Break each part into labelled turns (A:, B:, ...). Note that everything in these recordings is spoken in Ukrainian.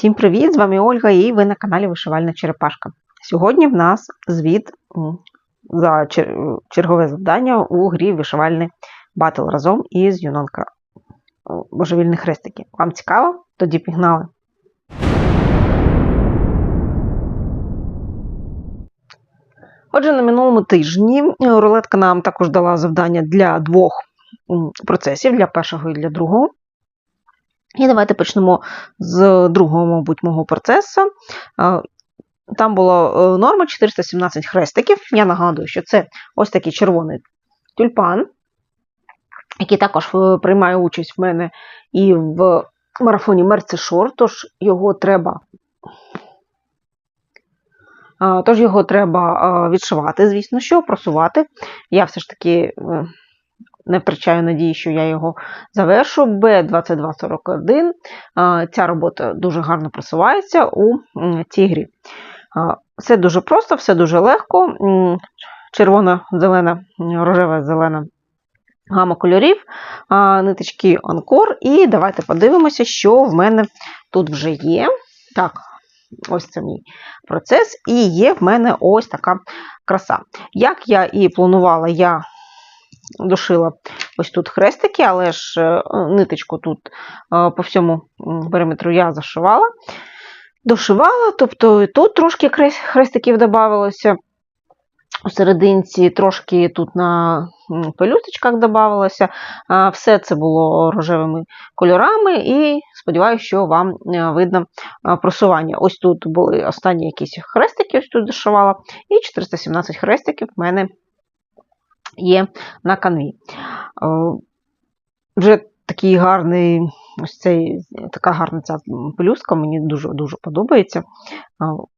A: Всім привіт! З вами Ольга і ви на каналі Вишивальна Черепашка. Сьогодні в нас звіт за чергове завдання у грі Вишивальний батл разом із Юнонка Божевільні хрестики. Вам цікаво? Тоді пігнали. Отже, на минулому тижні е, рулетка нам також дала завдання для двох процесів, для першого і для другого. І давайте почнемо з другого, мабуть, мого процесу. Е, Там була е, норма 417 хрестиків. Я нагадую, що це ось такий червоний тюльпан, який також е, приймає участь в мене і в марафоні Мерцешор, тож його треба. Тож його треба відшивати, звісно, що просувати. Я все ж таки не втрачаю надії, що я його завершу. Б2241. Ця робота дуже гарно просувається у цій грі. Все дуже просто, все дуже легко. Червона, зелена, рожева, зелена гама кольорів, ниточки Анкор. І давайте подивимося, що в мене тут вже є. Так, ось це мій процес. І є в мене ось така краса. Як я і планувала, я дошила ось тут хрестики, але ж е, ниточку тут е, по всьому периметру я зашивала. Дошивала, тобто тут трошки хрестиків додавалося. У серединці трошки тут на пелюсточках додавалося. Все це було рожевими кольорами, і сподіваюся, що вам е, видно просування. Ось тут були останні якісь хрестики, ось тут дошивала, і 417 хрестиків в мене є на канві. Е, Вже такий гарний, ось цей, така гарна ця пелюстка, мені дуже-дуже подобається. Е,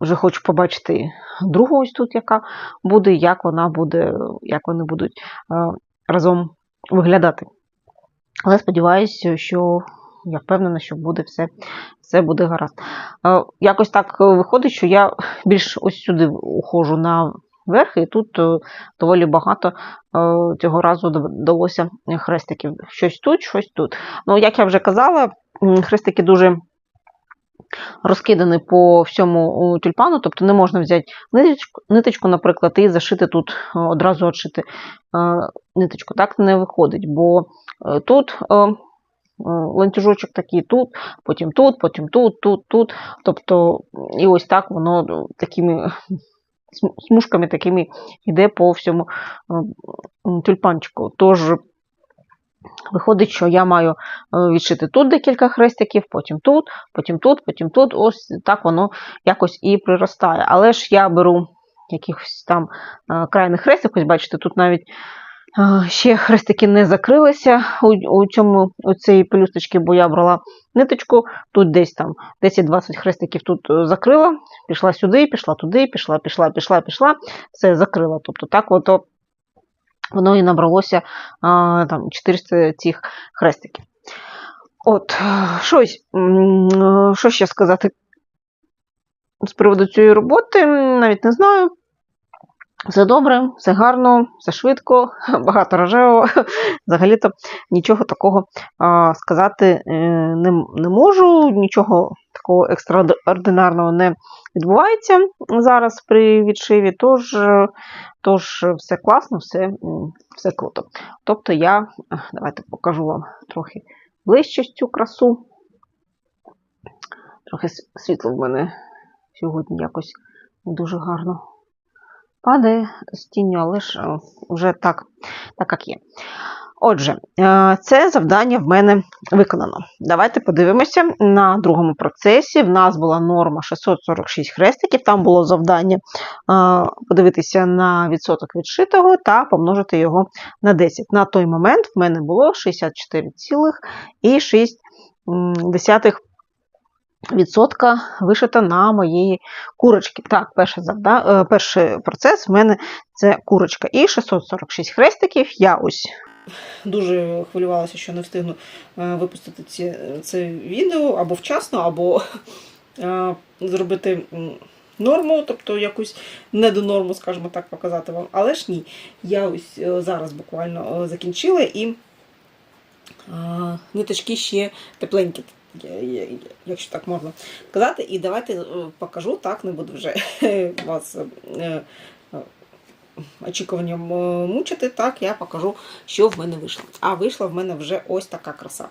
A: Вже хочу побачити другу ось тут, яка буде, як вона буде, як вони будуть е, разом виглядати. Але сподіваюся, що я впевнена, що буде все, все буде гаразд. Якось так виходить, що я більш ось сюди ухожу на верх, і тут е, доволі багато е, цього разу вдалося хрестиків. Щось тут, щось тут. Ну, як я вже казала, хрестики дуже розкидані по всьому тюльпану, тобто не можна взяти ниточку, ниточку, наприклад, і зашити тут, е, одразу відшити е, ниточку. Так не виходить, бо тут. Ланцюжочок такий тут, потім тут, потім тут, тут, тут. Тобто, і ось так воно е, такими смужками такими йде по всьому е, тюльпанчику. Тож виходить, що я маю е, відшити тут декілька хрестиків, потім тут, потім тут, потім тут. Ось так воно якось і приростає. Але ж я беру якихось там е, крайних хрестик, ось бачите, тут навіть ще хрестики не закрилися у, у цьому у цій пелюсточці, бо я брала ниточку, тут десь там 10-20 хрестиків тут е, закрила, пішла сюди, пішла туди, пішла, пішла, пішла, пішла, все закрила. Тобто так от воно і набралося а, там 400 цих хрестиків. От, е, щось, е, що ще сказати з приводу цієї роботи, навіть не знаю. Все добре, все гарно, все швидко, багато рожевого. Взагалі-то нічого такого а, сказати е, не, не можу, нічого такого екстраординарного не відбувається зараз при відшиві, тож, е, тож все класно, все, все круто. Тобто я, давайте покажу вам трохи ближче цю красу. Трохи світло в мене сьогодні якось дуже гарно падає з тінню, але ж е, вже так, так як є. Отже, е, це завдання в мене виконано. Давайте подивимося на другому процесі. В нас була норма 646 хрестиків. Там було завдання е, подивитися на відсоток відшитого та помножити його на 10. На той момент в мене було 64,6 відсотка вишита на моєї курочки. Так, перший, завда... е, перший процес в мене це курочка. І 646 хрестиків. Я ось дуже хвилювалася, що не встигну е, випустити ці, це відео або вчасно, або е, зробити норму, тобто якусь недонорму, скажімо так, показати вам. Але ж ні, я ось е, зараз буквально е, закінчила і е, ниточки ще тепленькі. Якщо так можна сказати. І давайте е, покажу, так, не буду вже вас е, е, очікуванням е, мучити. Так, я покажу, що в мене вийшло. А вийшла в мене вже ось така краса.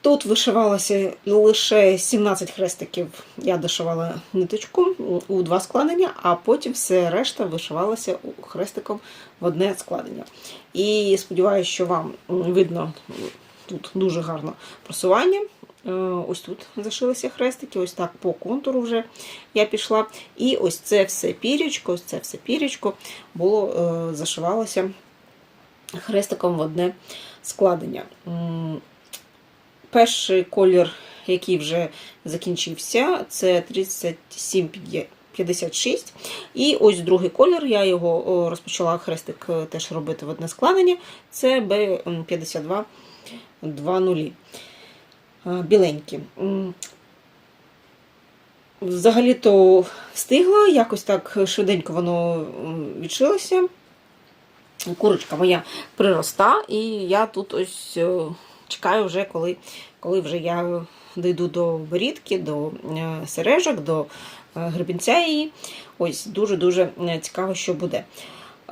A: Тут вишивалося лише 17 хрестиків. Я дошивала ниточку у два складення, а потім все решта вишивалося хрестиком в одне складення. І сподіваюся, що вам видно тут дуже гарно просування. Е, Ось тут зашилися хрестики, ось так по контуру вже я пішла. І ось це все пірічко, ось це все пірічко було е, зашивалося хрестиком в одне складення. Перший колір, який вже закінчився, це 3756. І ось другий колір, я його розпочала хрестик е, теж робити в одне складення. Це B52 2.0. Е, Біленькі. Взагалі-то встигла, якось так швиденько воно відшилося. Курочка моя прироста, і я тут ось е, чекаю вже, коли, коли вже я дійду до борідки, до е, сережок, до е, гребінця її. Ось дуже-дуже цікаво, що буде.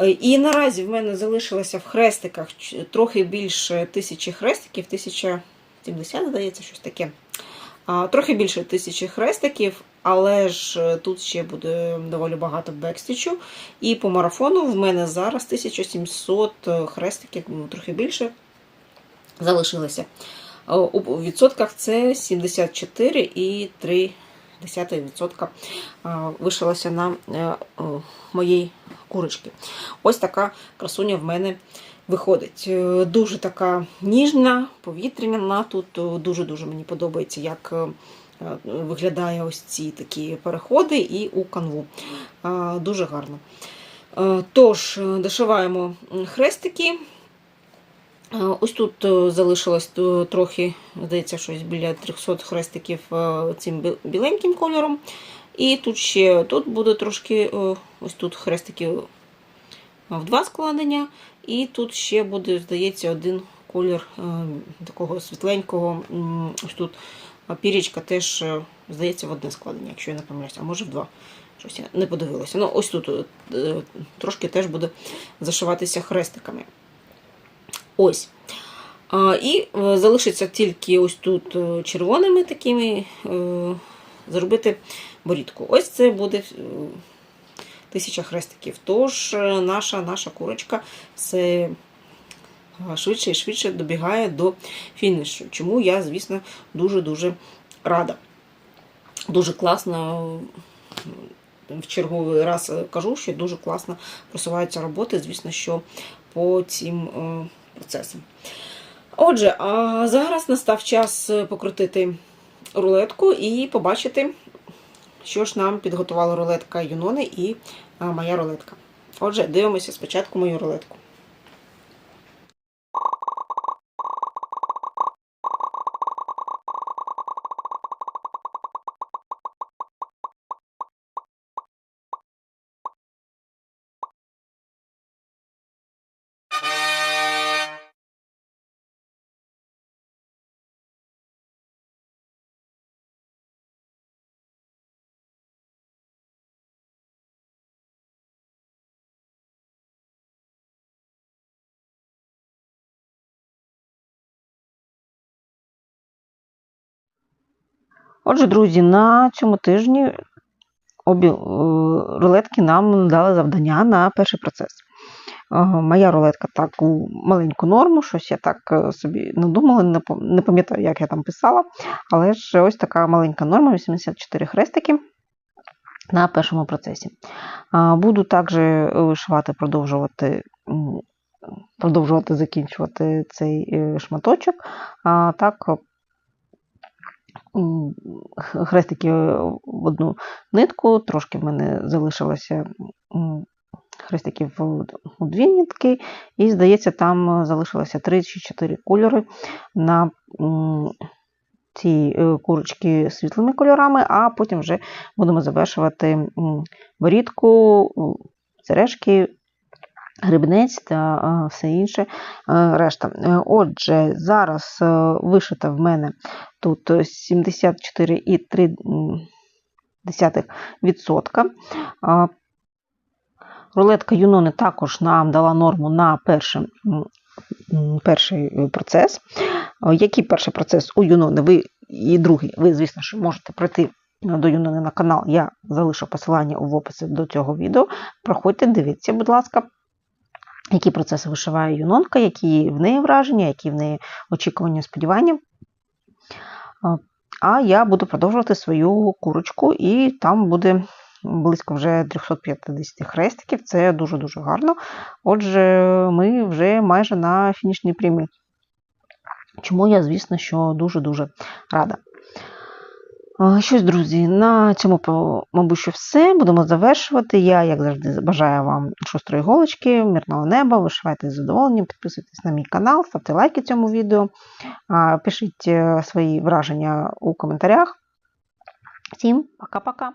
A: Е, І наразі в мене залишилося в хрестиках трохи більше тисячі хрестиків, 1070, здається, щось таке. Трохи більше тисячі хрестиків, але ж е, тут ще буде доволі багато бекстічу. І по марафону в мене зараз 1700 хрестиків, ну, трохи більше залишилося. Е, У відсотках це 74,3% вишилося на е, о, моїй курочці. Ось така красуня в мене виходить. Е, Дуже така ніжна, повітряна. Тут е, дуже-дуже мені подобається, як е, е, виглядає ось ці такі переходи і у канву. Е, Дуже гарно. Е, Тож, е, дошиваємо хрестики. Е, Ось тут е, залишилось е, трохи, здається, щось біля 300 хрестиків цим біленьким кольором. І тут ще тут буде трошки ось тут хрестики в два складення. І тут ще буде, здається, один колір такого світленького. Ось тут пірічка теж, здається, в одне складення, якщо я не помиляюся, а може в два. Щось я не подивилася. Ну, ось тут трошки теж буде зашиватися хрестиками. Ось. І е, залишиться тільки ось тут е, червоними такими е, зробити борідку. Ось це буде тисяча хрестиків. Тож наша, наша курочка все швидше і швидше добігає до фінішу. Чому я, звісно, дуже-дуже рада. Дуже класно. В черговий раз кажу, що дуже класно просуваються роботи, звісно, що по цим е, процесам. Отже, а зараз настав час е, покрутити рулетку і побачити, що ж нам підготувала рулетка Юнони і моя рулетка. Отже, дивимося спочатку мою рулетку. Отже, друзі, на цьому тижні обі е, рулетки нам дали завдання на перший процес. Е, Моя рулетка таку маленьку норму, щось я так е, собі надумала, не пам'ятаю, як я там писала, але ж ось така маленька норма, 84 хрестики на першому процесі. Буду також вишивати, продовжувати, продовжувати закінчувати цей шматочок. Так, хрестики в одну нитку, трошки в мене залишилося хрестиків у дві нитки, і, здається, там залишилося 3 чи 4 кольори на ці е, курочки світлими кольорами, а потім вже будемо завершувати борідку, сережки грибнець та е, все інше е, решта. Е, Отже, зараз вишита в мене тут 74,3%. А, Рулетка Юнони також нам дала норму на перший, перший процес. Який перший процес у Юнони, ви і другий, ви, звісно, що можете прийти до Юнони на канал. Я залишу посилання в описі до цього відео. Проходьте, дивіться, будь ласка, які процеси вишиває Юнонка, які в неї враження, які в неї очікування, сподівання. А, я буду продовжувати свою курочку, і там буде близько вже 350 хрестиків. Це дуже-дуже гарно. Отже, ми вже майже на фінішній прямі. Чому я, звісно, що дуже-дуже рада. Щось, друзі, на цьому, мабуть, що все. Будемо завершувати. Я, як завжди, бажаю вам шустрої голочки, мирного неба, вишивайте з задоволенням, підписуйтесь на мій канал, ставте лайки цьому відео, пишіть е, свої враження у коментарях. Всім пока-пока!